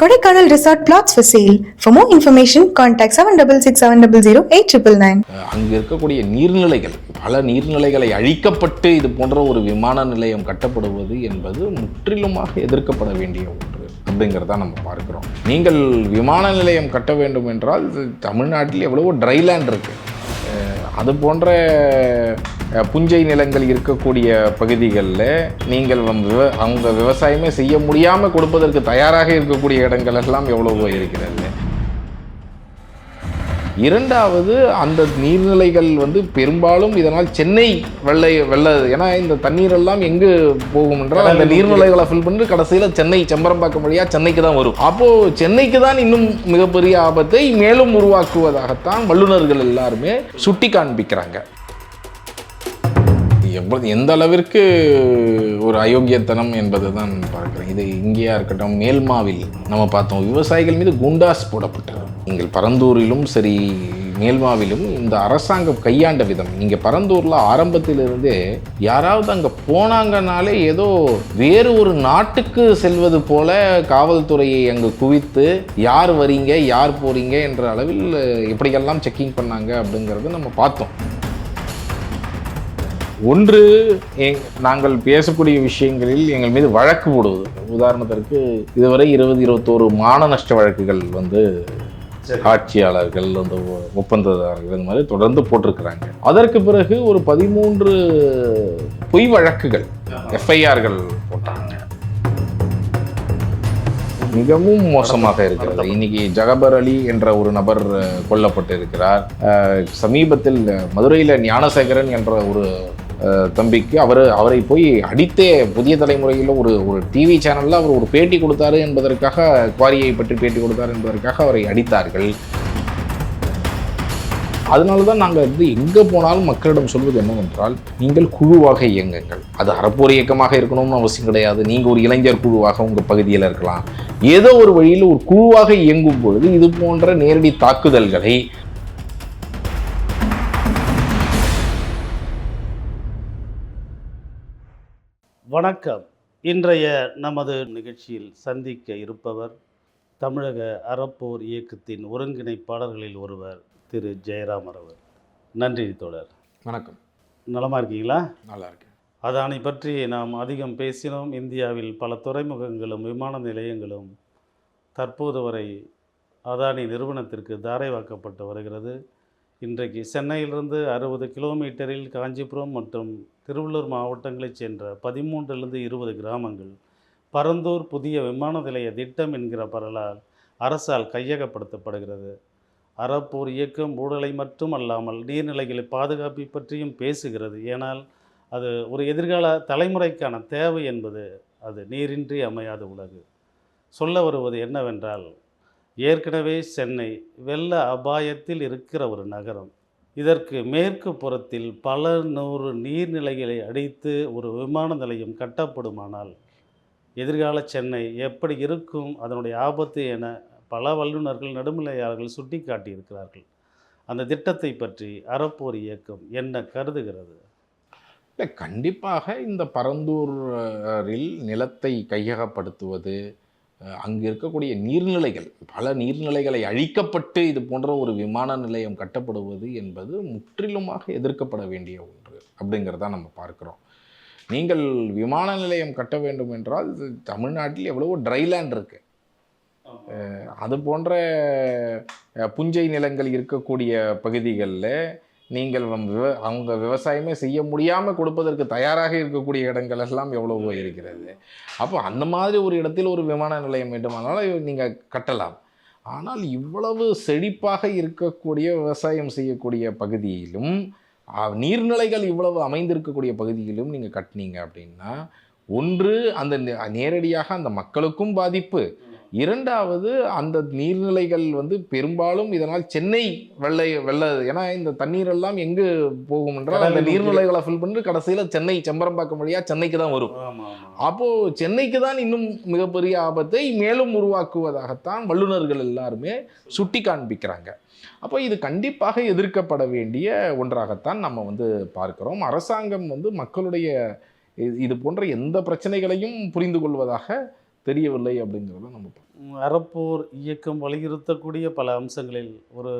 Kodaikanal resort flats for sale for more information contact seven double six seven double zero eight triple nine அங்கு இருக்கக்கூடிய நீர்நிலைகள் பல நீர்நிலைகளை அழிக்கப்பட்டு இது போன்ற ஒரு விமான நிலையம் கட்டப்படுவது என்பது முற்றிலுமாக எதிர்க்கப்பட வேண்டிய ஒன்று அப்படிங்கிறத நம்ம பார்க்குறோம். நீங்கள் விமான நிலையம் கட்ட வேண்டும் என்றால் தமிழ்நாட்டில் எவ்வளவோ ட்ரைலேண்ட் இருக்குது அது போன்ற புஞ்சை நிலங்கள் இருக்கக்கூடிய பகுதிகளில் நீங்கள் வந்து விவ- அவங்க விவசாயமே செய்ய முடியாமல் கொடுப்பதற்கு தயாராக இருக்கக்கூடிய இடங்கள் எல்லாம் எவ்வளவோ இருக்கிறது. இரண்டாவது அந்த நீர்நிலைகள் வந்து பெரும்பாலும் இதனால் சென்னை வெள்ளை வெள்ள ஏன்னா இந்த தண்ணீர் எல்லாம் எங்கு போகும் என்றால் அந்த நீர்நிலைகளை ஃபில் பண்ணி கடைசியில் சென்னை செம்பரம்பாக்கம் வழியா சென்னைக்கு தான் வரும். அப்போ சென்னைக்கு தான் இன்னும் மிகப்பெரிய ஆபத்தை மேலும் உருவாக்குவதாகத்தான் வல்லுநர்கள் எல்லாருமே சுட்டி காண்பிக்கிறாங்க எவ்வளவு எந்த அளவிற்கு ஒரு அயோக்கியத்தனம் என்பதை தான் பார்க்குறேன். இது இங்கேயா இருக்கட்டும் மேல்மாவில் நம்ம பார்த்தோம் விவசாயிகள் மீது குண்டாஸ் போடப்பட்டது. நீங்கள் பரந்தூரிலும் சரி மேல்மாவிலும் இந்த அரசாங்கம் கையாண்ட விதம். இங்கே பரந்தூரில் ஆரம்பத்திலிருந்தே யாராவது அங்கே போனாங்கனாலே ஏதோ வேறு ஒரு நாட்டுக்கு செல்வது போல காவல்துறையை அங்கே குவித்து யார் வரீங்க யார் போறீங்க என்ற அளவில் எப்படியெல்லாம் செக்கிங் பண்ணாங்க அப்படிங்கிறத நம்ம பார்த்தோம். ஒன்று நாங்கள் பேசக்கூடிய விஷயங்களில் எங்கள் மீது வழக்கு போடுவது. உதாரணத்திற்கு இதுவரை இருபது இருபத்தோரு மான நஷ்ட வழக்குகள் வந்து ஆட்சியாளர்கள் அந்த ஒப்பந்ததாரர்கள் இந்த மாதிரி தொடர்ந்து போட்டிருக்கிறாங்க. அதற்கு பிறகு ஒரு பதிமூன்று பொய் வழக்குகள் எஃப்ஐஆர்கள் போட்டாங்க. மிகவும் மோசமாக இருக்கிறது. இன்னைக்கு ஜகபர் அலி என்ற ஒரு நபர் அஹ், கொல்லப்பட்டு இருக்கிறார் அஹ், சமீபத்தில் மதுரையில் ஞானசேகரன் என்ற ஒரு தம்பிக்கு அவர் அவரை போய் அடித்தே புதிய தலைமுறையில் ஒரு ஒரு டிவி சேனலில் அவர் ஒரு பேட்டி கொடுத்தாரு என்பதற்காக குவாரியை பற்றி பேட்டி கொடுத்தார் என்பதற்காக அவரை அடித்தார்கள். அதனால தான் நாங்கள் வந்து எங்கே போனாலும் மக்களிடம் சொல்வது என்னவென்றால் நீங்கள் குழுவாக இயங்குங்கள். அது அறப்போர் இயக்கமாக இருக்கணும்னு அவசியம் கிடையாது. நீங்கள் ஒரு இளைஞர் குழுவாக உங்கள் பகுதியில் இருக்கலாம். ஏதோ ஒரு வழியில் ஒரு குழுவாக இயங்கும் பொழுது இது போன்ற நேரடி தாக்குதல்களை வணக்கம். இன்றைய நமது நிகழ்ச்சியில் சந்திக்க இருப்பவர் தமிழக அறப்போர் இயக்கத்தின் ஒருங்கிணைப்பாளர்களில் ஒருவர் திரு ஜெயராம் அவர் நன்றி தோழர். வணக்கம். நலமா இருக்கீங்களா? நல்லா இருக்கேன். அதானி பற்றி நாம் அதிகம் பேசினோம். இந்தியாவில் பல துறைமுகங்களும் விமான நிலையங்களும் தற்போது வரை அதானி நிறுவனத்திற்கு தாரைவாக்கப்பட்டு வருகிறது. இன்றைக்கு சென்னையிலிருந்து அறுபது கிலோமீட்டரில் காஞ்சிபுரம் மற்றும் திருவள்ளூர் மாவட்டங்களைச் சேர்ந்த பதிமூன்றிலிருந்து இருபது கிராமங்கள் பரந்தூர் புதிய விமான நிலைய திட்டம் என்கிற பரலால் அரசால் கையகப்படுத்தப்படுகிறது. அறப்போர் இயக்கம் ஊழலை மட்டும் அல்லாமல் நீர்நிலைகளை பாதுகாப்பை பற்றியும் பேசுகிறது. ஏனால் அது ஒரு எதிர்கால தலைமுறைக்கான தேவை என்பது அது நீரின்றி அமையாத உலகு. சொல்ல வருவது என்னவென்றால் ஏற்கனவே சென்னை வெள்ள அபாயத்தில் இருக்கிற ஒரு நகரம். இதற்கு மேற்கு புறத்தில் பல நூறு நீர்நிலைகளை அடித்து ஒரு விமான நிலையம் கட்டப்படுமானால் எதிர்கால சென்னை எப்படி இருக்கும் அதனுடைய ஆபத்து என பல வல்லுநர்கள் நடுநிலையாளர்கள் சுட்டி காட்டியிருக்கிறார்கள் அந்த திட்டத்தை பற்றி அறப்போர் இயக்கம் என்ன கருதுகிறது? இல்லை கண்டிப்பாக இந்த பரந்தூரில் நிலத்தை கையகப்படுத்துவது அங்கு இருக்கக்கூடிய நீர்நிலைகள் பல நீர்நிலைகளை அழிக்கப்பட்டு இது போன்ற ஒரு விமான நிலையம் கட்டப்படுவது என்பது முற்றிலுமாக எதிர்க்கப்பட வேண்டிய ஒன்று அப்படிங்கிறத நம்ம பார்க்கிறோம். நீங்கள் விமான நிலையம் கட்ட வேண்டும் என்றால் தமிழ்நாட்டில் எவ்வளவோ ட்ரைலேண்ட் இருக்கு. அஹ், அது போன்ற புஞ்சை நிலங்கள் இருக்கக்கூடிய பகுதிகளில் நீங்கள் அவங்க விவசாயமே செய்ய முடியாமல் கொடுப்பதற்கு தயாராக இருக்கக்கூடிய இடங்கள் எல்லாம் எவ்வளவோ இருக்கிறது. அப்போ அந்த மாதிரி ஒரு இடத்தில் ஒரு விமான நிலையம் வேண்டுமானாலும் நீங்கள் கட்டலாம். ஆனால் இவ்வளவு செழிப்பாக இருக்கக்கூடிய விவசாயம் செய்யக்கூடிய பகுதியிலும் நீர்நிலைகள் இவ்வளவு அமைந்திருக்கக்கூடிய பகுதியிலும் நீங்கள் கட்டினீங்க அப்படின்னா ஒன்று அந்த நேரடியாக அந்த மக்களுக்கும் பாதிப்பு. இரண்டாவது அந்த நீர்நிலைகள் வந்து பெரும்பாலும் இதனால் சென்னை வெள்ளை வெள்ள ஏன்னா இந்த தண்ணீர் எல்லாம் எங்கு போகும் என்றால் அந்த. நீர்நிலைகளை ஃபில் பண்ணி கடைசியில் சென்னை செம்பரம்பாக்கம் வழியா சென்னைக்கு தான் வரும். ஆமாம் ஆமாம் அப்போ சென்னைக்கு தான் இன்னும் மிகப்பெரிய ஆபத்தை மேலும் உருவாக்குவதாகத்தான் வல்லுநர்கள் எல்லாருமே சுட்டி காண்பிக்கிறாங்க. அப்போ இது கண்டிப்பாக எதிர்க்கப்பட வேண்டிய ஒன்றாகத்தான் நம்ம வந்து பார்க்கிறோம். அரசாங்கம் வந்து மக்களுடைய இது- இது போன்ற எந்த பிரச்சனைகளையும் புரிந்து கொள்வதாக தெரியவில்லை அப்படிங்கிறத நம்ம அறப்போர் இயக்கம் வலியுறுத்தக்கூடிய பல அம்சங்களில் ஒரு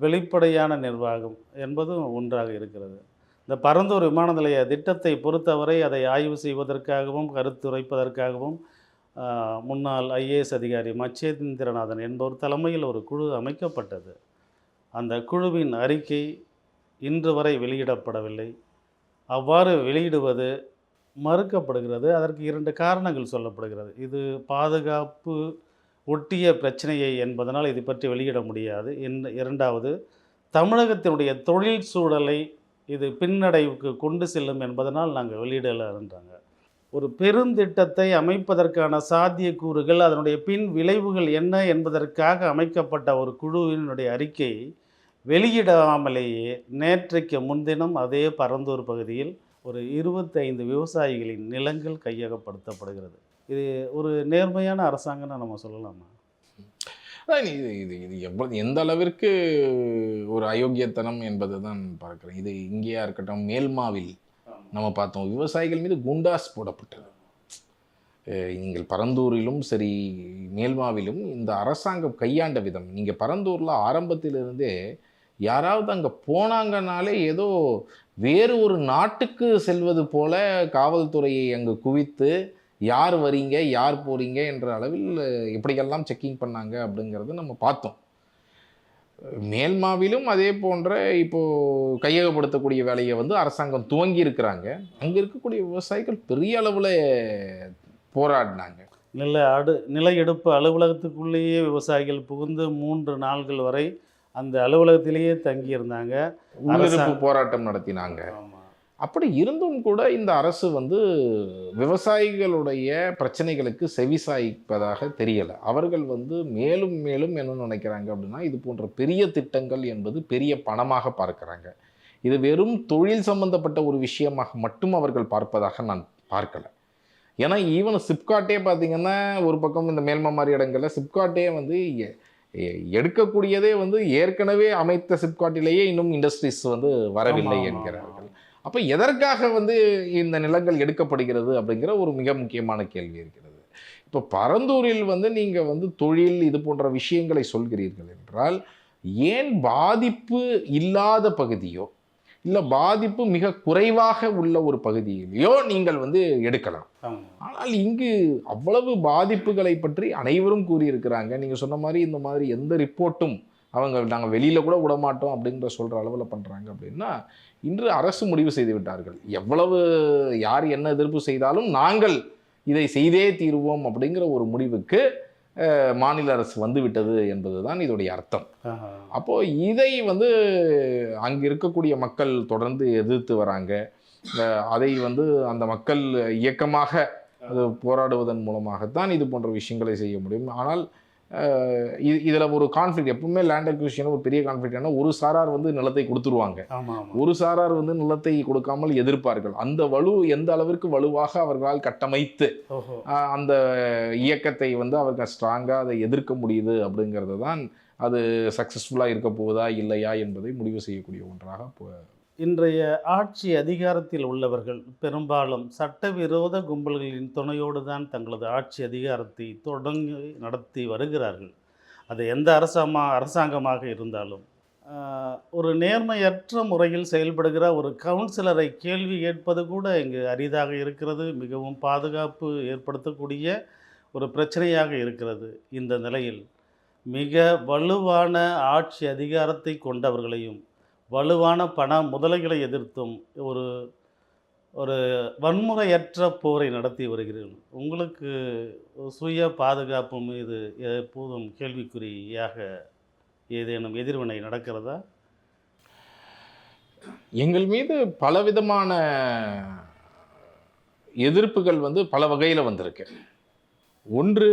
வெளிப்படையான நிர்வாகம் என்பதும் ஒன்றாக இருக்கிறது. இந்த பரந்தூர் விமான நிலைய திட்டத்தை பொறுத்தவரை அதை ஆய்வு செய்வதற்காகவும் கருத்துரைப்பதற்காகவும் முன்னாள் ஐஏஎஸ் அதிகாரி மச்சேந்திரநாதன் என்பவர் தலைமையில் ஒரு குழு அமைக்கப்பட்டது. அந்த குழுவின் அறிக்கை இன்று வரை வெளியிடப்படவில்லை. அவ்வாறு வெளியிடுவது மறுக்கப்படுகிறது. அதற்கு இரண்டு காரணங்கள் சொல்லப்படுகிறது. இது பாதுகாப்பு ஒட்டிய பிரச்சனையை என்பதனால் இது பற்றி வெளியிட முடியாது. என்- இரண்டாவது தமிழகத்தினுடைய தொழில் சூழலை இது பின்னடைவுக்கு கொண்டு செல்லும் என்பதனால் நாங்கள் வெளியிடலைன்றாங்க ஒரு பெருந்திட்டத்தை அமைப்பதற்கான சாத்தியக்கூறுகள் அதனுடைய பின் விளைவுகள் என்ன என்பதற்காக அமைக்கப்பட்ட ஒரு குழுவினுடைய அறிக்கை வெளியிடாமலேயே நேற்றைக்கு முன்தினம் அதே பரந்தூர் பகுதியில் ஒரு இருபத்தைந்து விவசாயிகளின் நிலங்கள் கையகப்படுத்தப்படுகிறது. இது ஒரு நேர்மையான அரசாங்கம்னு நம்ம சொல்லலாமா? இது இது இது எவ்வளவு எந்த அளவிற்கு ஒரு அயோக்கியத்தனம் என்பதை தான் பார்க்குறேன். இது இங்கேயா இருக்கட்டும் மேல்மாவில் நம்ம பார்த்தோம். விவசாயிகள் மீது குண்டாஸ் போடப்பட்டது. நீங்கள் பரந்தூரிலும் சரி மேல்மாவிலும் இந்த அரசாங்கம் கையாண்ட விதம். நீங்கள் பரந்தூரில் ஆரம்பத்திலிருந்தே யாராவது அங்கே போனாங்கனாலே ஏதோ வேறு ஒரு நாட்டுக்கு செல்வது போல காவல்துறையை அங்கு குவித்து யார் வரீங்க யார் போறீங்க என்ற அளவில் எப்படியெல்லாம் செக்கிங் பண்ணாங்க அப்படிங்கிறத நம்ம பார்த்தோம். மேல்மாவிலும் அதே போன்ற இப்போ கையகப்படுத்தக்கூடிய வேலையை வந்து அரசாங்கம் துவங்கி இருக்கிறாங்க. அங்கே இருக்கக்கூடிய விவசாயிகள் பெரிய அளவில் போராடினாங்க. நில அடு நில எடுப்பு அலுவலகத்துக்குள்ளேயே விவசாயிகள் புகுந்து மூன்று நாள்கள் வரை அந்த அலுவலகத்திலேயே தங்கியிருந்தாங்க. உள்ளிருப்பு போராட்டம் நடத்தினாங்க. அப்படி இருந்தும் கூட இந்த அரசு வந்து விவசாயிகளுடைய பிரச்சனைகளுக்கு செவிசாய்ப்பதாக தெரியல. அவர்கள் வந்து மேலும் மேலும் என்ன நினைக்கிறாங்க அப்படின்னா இது போன்ற பெரிய திட்டங்கள் என்பது பெரிய பணமாக பார்க்கறாங்க. இது வெறும் தொழில் சம்பந்தப்பட்ட ஒரு விஷயமாக மட்டும் அவர்கள் பார்ப்பதாக நான் பார்க்கல. ஏன்னா ஈவன் சிப்காட்டே பார்த்தீங்கன்னா ஒரு பக்கம் இந்த மேல்மா மாதிரி இடங்கள்ல சிப்காட்டே வந்து எடுக்கக்கூடியதே வந்து ஏற்கனவே அமைத்த சிப்காட்டிலேயே இன்னும் இண்டஸ்ட்ரீஸ் வந்து வரவில்லை என்கிறார்கள். அப்போ எதற்காக வந்து இந்த நிலங்கள் எடுக்கப்படுகிறது அப்படிங்கிற ஒரு மிக முக்கியமான கேள்வி இருக்கிறது. இப்போ பரந்தூரில் வந்து நீங்கள் வந்து தொழில் இது போன்ற விஷயங்களை சொல்கிறீர்கள் என்றால் ஏன் பாதிப்பு இல்லாத பகுதியோ இல்லை பாதிப்பு மிக குறைவாக உள்ள ஒரு பகுதியிலையோ நீங்கள் வந்து எடுக்கலாம். ஆனால் இங்கு அவ்வளவு பாதிப்புகளை பற்றி அனைவரும் கூறியிருக்கிறாங்க. நீங்கள் சொன்ன மாதிரி இந்த மாதிரி எந்த ரிப்போர்ட்டும் அவங்க நாங்கள் வெளியில் கூட விட மாட்டோம் அப்படின்ற சொல்கிற அளவில் பண்ணுறாங்க அப்படின்னா இன்று அரசு முடிவு செய்து விட்டார்கள். எவ்வளவு யார் என்ன எதிர்ப்பு செய்தாலும் நாங்கள் இதை செய்தே தீருவோம் அப்படிங்கிற ஒரு முடிவுக்கு மாநில அரசு வந்து விட்டது என்பதுதான் இதோடைய அர்த்தம். ஆஹா. அப்போ இதை வந்து அங்க இருக்கக்கூடிய மக்கள் தொடர்ந்து எதிர்த்து வராங்க. அதை வந்து அந்த மக்கள் இயக்கமாக அது போராடுவதன் மூலமாகத்தான் இது போன்ற விஷயங்களை செய்ய முடியும். ஆனால் இதுல ஒரு கான்ஃப்ளிக்ட் எப்பவுமே லேண்ட் அக்விசிஷன் ஒரு பெரிய கான்ஃப்ளிக்ட் என்ன ஒரு சாரார் வந்து நிலத்தை கொடுத்துருவாங்க. ஒரு சாரார் வந்து நிலத்தை கொடுக்காமல் எதிர்ப்பார்கள். அந்த வலு எந்த அளவிற்கு வலுவாக அவர்களால் கட்டமைத்து அந்த இயக்கத்தை வந்து அவர்கள் ஸ்ட்ராங்காக அதை எதிர்க்க முடியுது அப்படிங்கிறது தான் அது சக்ஸஸ்ஃபுல்லாக இருக்க போகுதா இல்லையா என்பதை முடிவு செய்யக்கூடிய ஒன்றாக இன்றைய ஆட்சி அதிகாரத்தில் உள்ளவர்கள் பெரும்பாலும் சட்டவிரோத கும்பல்களின் துணையோடு தான் தங்களது ஆட்சி அதிகாரத்தை தொடங்கி நடத்தி வருகிறார்கள். அது எந்த அரசாமா அரசாங்கமாக இருந்தாலும் ஒரு நேர்மையற்ற முறையில் செயல்படுகிற ஒரு கவுன்சிலரை கேள்வி கேட்பது கூட இங்கு அரிதாக இருக்கிறது. மிகவும் பாதுகாப்பு ஏற்படுத்தக்கூடிய ஒரு பிரச்சனையாக இருக்கிறது. இந்த நிலையில் மிக வலுவான ஆட்சி அதிகாரத்தை கொண்டவர்களையும் வலுவான பண முதலைகளை எதிர்த்தும் ஒரு ஒரு வன்முறையற்ற போரை நடத்தி வருகிறீர்கள் உங்களுக்கு சுய பாதுகாப்பு மீது எப்போதும் கேள்விக்குறியாக ஏதேனும் எதிர்வினை நடக்கிறதா? எங்கள் மீது பலவிதமான எதிர்ப்புகள் வந்து பல வகையில் வந்திருக்கு. ஒன்று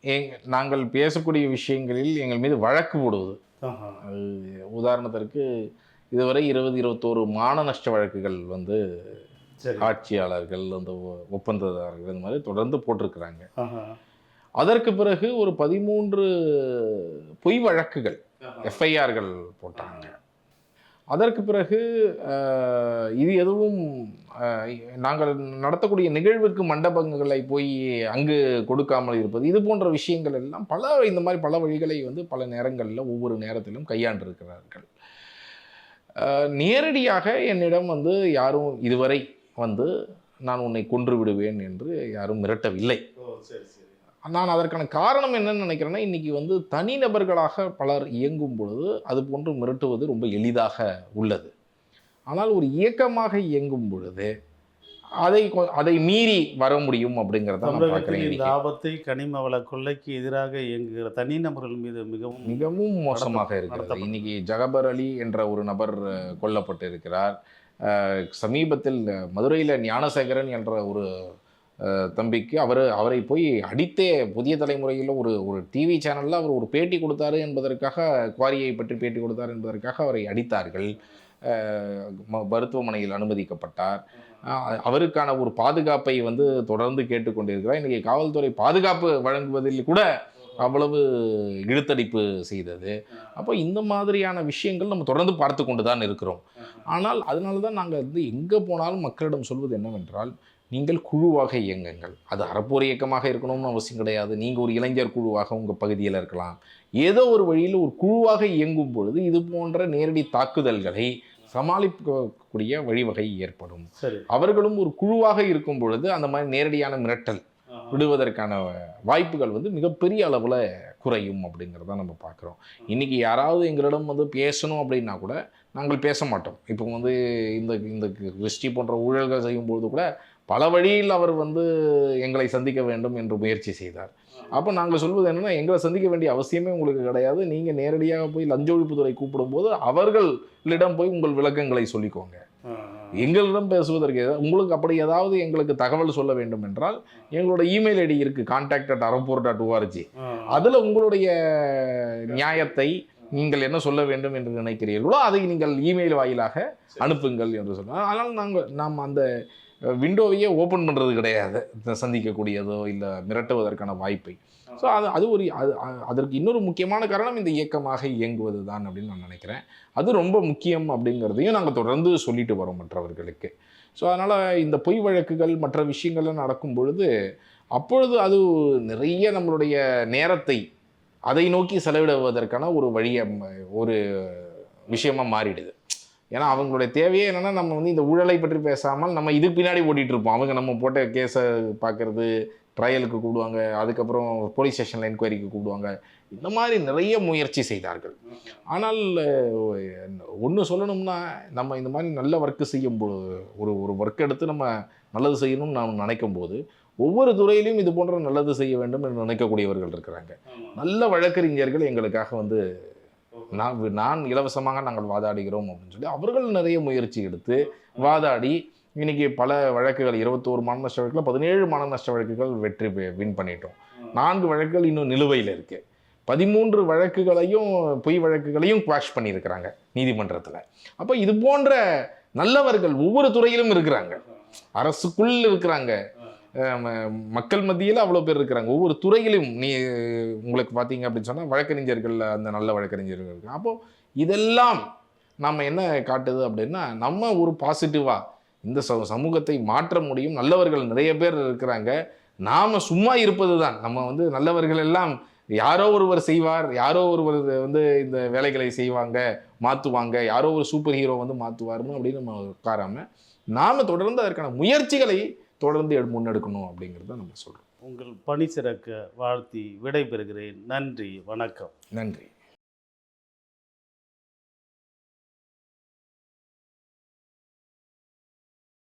எங் நாங்கள் பேசக்கூடிய விஷயங்களில் எங்கள் மீது வழக்கு போடுவது. உதாரணத்திற்கு இதுவரை இருபது இருபத்தோரு மான நஷ்ட வழக்குகள் வந்து ஆட்சியாளர்கள் அந்த ஒப்பந்ததாரர்கள் இந்த மாதிரி தொடர்ந்து போட்டிருக்கிறாங்க. அதற்கு பிறகு ஒரு பதிமூன்று பொய் வழக்குகள் எஃப்ஐஆர்கள் போட்டாங்க. அதற்கு பிறகு இது எதுவும் நாங்கள் நடத்தக்கூடிய நிகழ்வுக்கு மண்டபங்களை போய் அங்கு கொடுக்காமல் இருப்பது இது போன்ற விஷயங்கள் எல்லாம் பல இந்த மாதிரி பல வழிகளை வந்து பல நேரங்களில் ஒவ்வொரு நேரத்திலும் கையாண்டிருக்கிறார்கள். நேரடியாக என்னிடம் வந்து யாரும் இதுவரை வந்து நான் உன்னை கொன்று விடுவேன் என்று யாரும் மிரட்டவில்லை. சரி. நான் அதற்கான காரணம் என்னன்னு நினைக்கிறேன்னா இன்னைக்கு வந்து தனிநபர்களாக பலர் இயங்கும் பொழுது அது போன்று மிரட்டுவது ரொம்ப எளிதாக உள்ளது ஆனால் ஒரு இயக்கமாக இயங்கும் பொழுது அதை அதை மீறி வர முடியும் அப்படிங்கிறத இந்த. ஆபத்தை கனிம வள கொள்ளைக்கு எதிராக இயங்குகிற தனிநபர்கள் மீது மிகவும் மிகவும் மோசமாக இருக்கிறது. இன்னைக்கு ஜகபர் அலி என்ற ஒரு நபர் அஹ், கொல்லப்பட்டு இருக்கிறார் அஹ், சமீபத்தில் மதுரையில் ஞானசேகரன் என்ற ஒரு தம்பிக்கு அவர் அவரை போய் அடித்தே புதிய தலைமுறையில் ஒரு ஒரு டிவி சேனலில் அவர் ஒரு பேட்டி கொடுத்தாரு என்பதற்காக குவாரியை பற்றி பேட்டி கொடுத்தார் என்பதற்காக அவரை அடித்தார்கள். மருத்துவமனையில் அனுமதிக்கப்பட்டார். அவருக்கான ஒரு பாதுகாப்பை வந்து தொடர்ந்து கேட்டுக்கொண்டிருக்கிறார். இன்றைக்கி காவல்துறை பாதுகாப்பு வழங்குவதில் கூட அவ்வளவு இழுத்தடிப்பு செய்தது. அப்போ இந்த மாதிரியான விஷயங்கள் நம்ம தொடர்ந்து பார்த்து கொண்டு தான் இருக்கிறோம். ஆனால் அதனால தான் நாங்கள் வந்து எங்கே போனாலும் மக்களிடம் சொல்வது என்னவென்றால் நீங்கள் குழுவாக இயங்குங்கள். அது அறப்போர் இயக்கமாக இருக்கணும்னு அவசியம் கிடையாது. நீங்கள் ஒரு இளைஞர் குழுவாக உங்கள் பகுதியில் இருக்கலாம். ஏதோ ஒரு வழியில் ஒரு குழுவாக இயங்கும் பொழுது இது போன்ற நேரடி தாக்குதல்களை சமாளிக்கக்கூடிய வழிவகை ஏற்படும். அவர்களும் ஒரு குழுவாக இருக்கும் பொழுது அந்த மாதிரி நேரடியான மிரட்டல் விடுவதற்கான வாய்ப்புகள் வந்து மிகப்பெரிய அளவில் குறையும் அப்படிங்கிறத நம்ம பார்க்குறோம். இன்றைக்கி யாராவது எங்களிடம் வந்து பேசணும் அப்படின்னா கூட நாங்கள் பேச மாட்டோம். இப்போ வந்து இந்த இந்த கிறிஸ்டி போன்ற ஊழல்கள் செய்யும்பொழுது கூட பல வழியில் அவர் வந்து எங்களை சந்திக்க வேண்டும் என்று முயற்சி செய்தார். அப்போ நாங்கள் சொல்வது என்னென்னா எங்களை சந்திக்க வேண்டிய அவசியமே உங்களுக்கு கிடையாது. நீங்கள் நேரடியாக போய் லஞ்ச ஒழிப்புத்துறை கூப்பிடும்போது அவர்களிடம் போய் உங்கள் விளக்கங்களை சொல்லிக்கோங்க. எங்களிடம் பேசுவதற்கு உங்களுக்கு அப்படி ஏதாவது எங்களுக்கு தகவல் சொல்ல வேண்டும் என்றால் எங்களோட இமெயில் ஐடி இருக்குது contact at Arampur dot ORG அதில் உங்களுடைய நியாயத்தை நீங்கள் என்ன சொல்ல வேண்டும் என்று நினைக்கிறீர்களோ அதை நீங்கள் இமெயில் வாயிலாக அனுப்புங்கள் என்று சொன்னால் ஆனால் நாங்கள் நாம் அந்த விண்டோவையே ஓப்பன் பண்ணுறது கிடையாது. சந்திக்கக்கூடியதோ இல்லை மிரட்டுவதற்கான வாய்ப்பை. ஸோ அது அது ஒரு அது அதற்கு இன்னொரு முக்கியமான காரணம் இந்த இயக்கமாக இயங்குவது தான் அப்படின்னு நான் நினைக்கிறேன். அது ரொம்ப முக்கியம் அப்படிங்கிறதையும் நாங்கள் தொடர்ந்து சொல்லிட்டு வரோம் மற்றவர்களுக்கு. ஸோ அதனால் இந்த பொய் வழக்குகள் மற்ற விஷயங்கள்லாம் நடக்கும் பொழுது அப்பொழுது அது நிறைய நம்மளுடைய நேரத்தை அதை நோக்கி செலவிடுவதற்கான ஒரு வழியை ஒரு விஷயமாக மாறிடுது. ஏன்னா அவங்களுடைய தேவையே என்னன்னா நம்ம வந்து இந்த ஊழலை பற்றி பேசாமல் நம்ம இதுக்கு பின்னாடி ஓடிட்டு இருப்போம். அவங்க நம்ம போட்ட கேஸை பார்க்கறது ட்ரையலுக்கு கூப்பிடுவாங்க. அதுக்கப்புறம் போலீஸ் ஸ்டேஷனில் என்கொயரிக்கு கூப்பிடுவாங்க. இந்த மாதிரி நிறைய முயற்சி செய்தார்கள். ஆனால் ஒன்று சொல்லணும்னா நம்ம இந்த மாதிரி நல்ல ஒர்க்கு செய்யும் பொழுது ஒரு ஒரு ஒர்க் எடுத்து நம்ம நல்லது செய்யணும்னு நாம் நினைக்கும் போது ஒவ்வொரு துறையிலும் இது போன்ற நல்லது செய்ய வேண்டும் என்று நினைக்கக்கூடியவர்கள் இருக்கிறாங்க. நல்ல வழக்கறிஞர்கள் எங்களுக்காக வந்து நான் நான் இலவசமாக நாங்கள் வாதாடுகிறோம் அப்படின்னு சொல்லி அவர்கள் நிறைய முயற்சி எடுத்து வாதாடி இன்னைக்கு பல வழக்குகள் இருபத்தோரு மான நஷ்ட வழக்கில் பதினேழு மான நஷ்ட வழக்குகள் வெற்றி வின் பண்ணிட்டோம். நான்கு வழக்குகள் இன்னும் நிலுவையில் இருக்கு. பதிமூன்று வழக்குகளையும் பொய் வழக்குகளையும் குவாஷ் பண்ணியிருக்கிறாங்க நீதிமன்றத்தில். அப்போ இது போன்ற நல்லவர்கள் ஒவ்வொரு துறையிலும் இருக்கிறாங்க. அரசுக்குள் இருக்கிறாங்க. மக்கள் மத்தியில் அவ்வளோ பேர் இருக்கிறாங்க. ஒவ்வொரு துறையிலும் நீ உங்களுக்கு பார்த்தீங்க அப்படின்னு சொன்னால் வழக்கறிஞர்கள் அந்த நல்ல வழக்கறிஞர்கள் இருக்கு அப்போது இதெல்லாம் நம்ம என்ன காட்டுது அப்படின்னா நம்ம ஒரு பாசிட்டிவாக இந்த ச- சமூகத்தை மாற்ற முடியும். நல்லவர்கள் நிறைய பேர் இருக்கிறாங்க. நாம் சும்மா இருப்பது தான் நம்ம வந்து நல்லவர்கள் எல்லாம் யாரோ ஒருவர் செய்வார். யாரோ ஒருவர் வந்து இந்த வேலைகளை செய்வாங்க மாற்றுவாங்க யாரோ ஒரு சூப்பர் ஹீரோ வந்து மாற்றுவார்னு அப்படின்னு நம்ம உட்காராமல் நாம் தொடர்ந்து அதற்கான முயற்சிகளை தொடர்ந்து முன்னெடுக்கணும் அப்படிங்கிறத நம்ம சொல்கிறோம் உங்கள் பணி சிறக்க வாழ்த்தி விடை பெறுகிறேன் நன்றி வணக்கம். நன்றி.